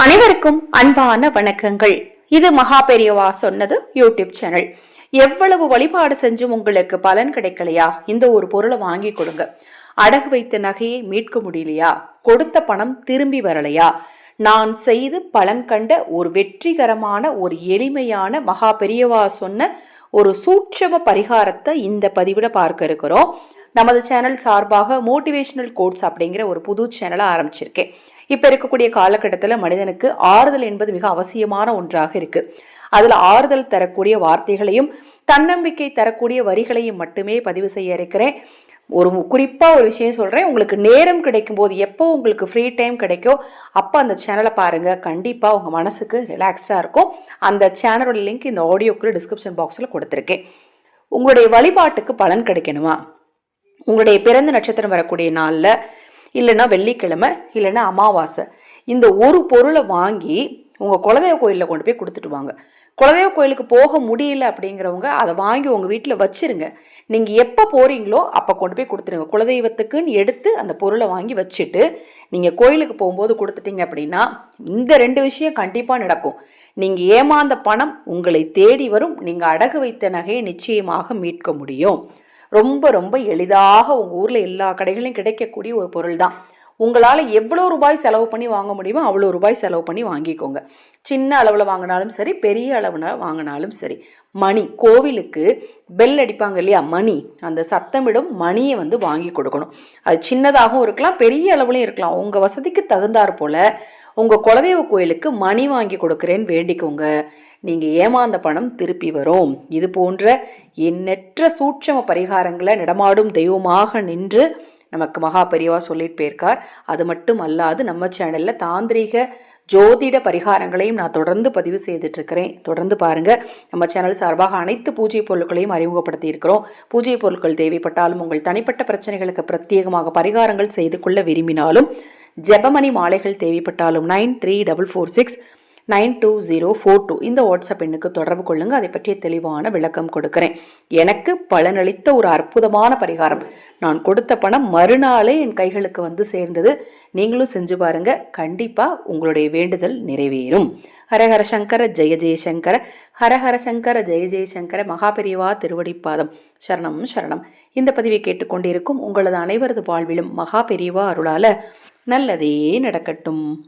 அனைவருக்கும் அன்பான வணக்கங்கள். இது மகா பெரியவா சொன்னது யூடியூப் சேனல். எவ்வளவு வழிபாடு செஞ்சும் உங்களுக்கு பலன் கிடைக்கலையா? இந்த ஒரு பொருளை வாங்கி கொடுங்க. அடகு வைத்த நகையை மீட்க முடியலையா? கொடுத்த பணம் திரும்பி வரலையா? நான் செய்து பலன் கண்ட ஒரு வெற்றிகரமான ஒரு எளிமையான மகா பெரியவா சொன்ன ஒரு சூட்சம பரிகாரத்தை இந்த பதிவிட பார்க்க இருக்கிறோம். நமது சேனல் சார்பாக மோட்டிவேஷனல் கோட்ஸ் அப்படிங்கிற ஒரு புது சேனலை ஆரம்பிச்சிருக்கேன். இப்போ இருக்கக்கூடிய காலகட்டத்தில் மனிதனுக்கு ஆறுதல் என்பது மிக அவசியமான ஒன்றாக இருக்கு. அதில் ஆறுதல் தரக்கூடிய வார்த்தைகளையும் தன்னம்பிக்கை தரக்கூடிய வரிகளையும் மட்டுமே பதிவு செய்ய இருக்கிறேன். ஒரு குறிப்பாக ஒரு விஷயம் சொல்கிறேன் உங்களுக்கு நேரம் கிடைக்கும் போது எப்போ உங்களுக்கு ஃப்ரீ டைம் கிடைக்கோ அப்போ அந்த சேனலை பாருங்கள் கண்டிப்பாக உங்கள் மனசுக்கு ரிலாக்ஸ்டாக இருக்கும். அந்த சேனலோட லிங்க் இந்த ஆடியோக்குள்ள டிஸ்கிரிப்ஷன் பாக்ஸில் கொடுத்துருக்கேன். உங்களுடைய வழிபாட்டுக்கு பலன் கிடைக்கணுமா? உங்களுடைய பிறந்த நட்சத்திரம் வரக்கூடிய நாளில் இல்லைன்னா வெள்ளிக்கிழமை இல்லைன்னா அமாவாசை. இந்த ஒரு பொருளை வாங்கி உங்கள் குலதெய்வ கோயிலில் கொண்டு போய் கொடுத்துட்டு வாங்க. குலதெய்வ கோயிலுக்கு போக முடியல அப்படிங்கிறவங்க அதை வாங்கி உங்கள் வீட்டில் வச்சிருங்க. நீங்கள் எப்போ போகிறீங்களோ அப்போ கொண்டு போய் கொடுத்துருங்க. குலதெய்வத்துக்குன்னு எடுத்து அந்த பொருளை வாங்கி வச்சுட்டு நீங்கள் கோயிலுக்கு போகும்போது கொடுத்துட்டீங்க அப்படின்னா இந்த ரெண்டு விஷயம் கண்டிப்பாக நடக்கும். நீங்கள் ஏமாந்த பணம் உங்களை தேடி வரும். நீங்கள் அடகு வைத்த நகையை நிச்சயமாக மீட்க முடியும். ரொம்ப ரொம்ப எளிதாக உங்கள் ஊரில் எல்லா கடைகளையும் கிடைக்கக்கூடிய ஒரு பொருள் தான் உங்களால் எவ்வளோ ரூபாய் செலவு பண்ணி வாங்க முடியுமோ அவ்வளோ ரூபாய் செலவு பண்ணி வாங்கிக்கோங்க. சின்ன அளவில் வாங்கினாலும் சரி பெரிய அளவில் வாங்கினாலும் சரி. மணி கோவிலுக்கு பெல் அடிப்பாங்க இல்லையா? மணி. அந்த சத்தமிடும் மணியை வந்து வாங்கி கொடுக்கணும். அது சின்னதாகவும் இருக்கலாம் பெரிய அளவுலையும் இருக்கலாம். உங்கள் வசதிக்கு தகுந்தாற் போல் உங்கள் குலதெய்வ கோயிலுக்கு மணி வாங்கி கொடுக்குறேன்னு வேண்டிக்கோங்க. நீங்கள் ஏமாந்த பணம் திருப்பி வரும். இது போன்ற எண்ணற்ற சூட்சம பரிகாரங்களை நடமாடும் தெய்வமாக நின்று நமக்கு மகா பெரியவா சொல்லிட்டு போயிருக்கார். அது மட்டும் அல்லாது நம்ம சேனலில் தாந்திரிக ஜோதிட பரிகாரங்களையும் நான் தொடர்ந்து பதிவு செய்துட்டு இருக்கிறேன் தொடர்ந்து பாருங்க. நம்ம சேனல் சார்பாக அனைத்து பூஜை பொருட்களையும் அறிமுகப்படுத்தி இருக்கிறோம் பூஜை பொருட்கள் தேவைப்பட்டாலும் உங்கள் தனிப்பட்ட பிரச்சனைகளுக்கு பிரத்யேகமாக பரிகாரங்கள் செய்து கொள்ள விரும்பினாலும் ஜெபமணி மாலைகள் தேவைப்பட்டாலும் nine three double four six nine two zero four two. இந்த வாட்ஸ்அப் எண்ணுக்கு தொடர்பு கொள்ளுங்க. அதை பற்றிய தெளிவான விளக்கம் கொடுக்குறேன். எனக்கு பலனளித்த ஒரு அற்புதமான பரிகாரம். நான் கொடுத்த பணம் மறுநாளே என் கைகளுக்கு வந்து சேர்ந்தது. நீங்களும் செஞ்சு பாருங்க. கண்டிப்பா உங்களுடைய வேண்டுதல் நிறைவேறும். ஹரஹர சங்கர ஜெய ஜெயசங்கர ஹரஹர சங்கர ஜெய ஜெயசங்கர மகாபெரிவா திருவடிப்பாதம் சரணம் சரணம். இந்த பதிவை கேட்டுக்கொண்டிருக்கும் உங்களது அனைவரது வாழ்விலும் மகாபெரிவா அருளால நல்லதே நடக்கட்டும்.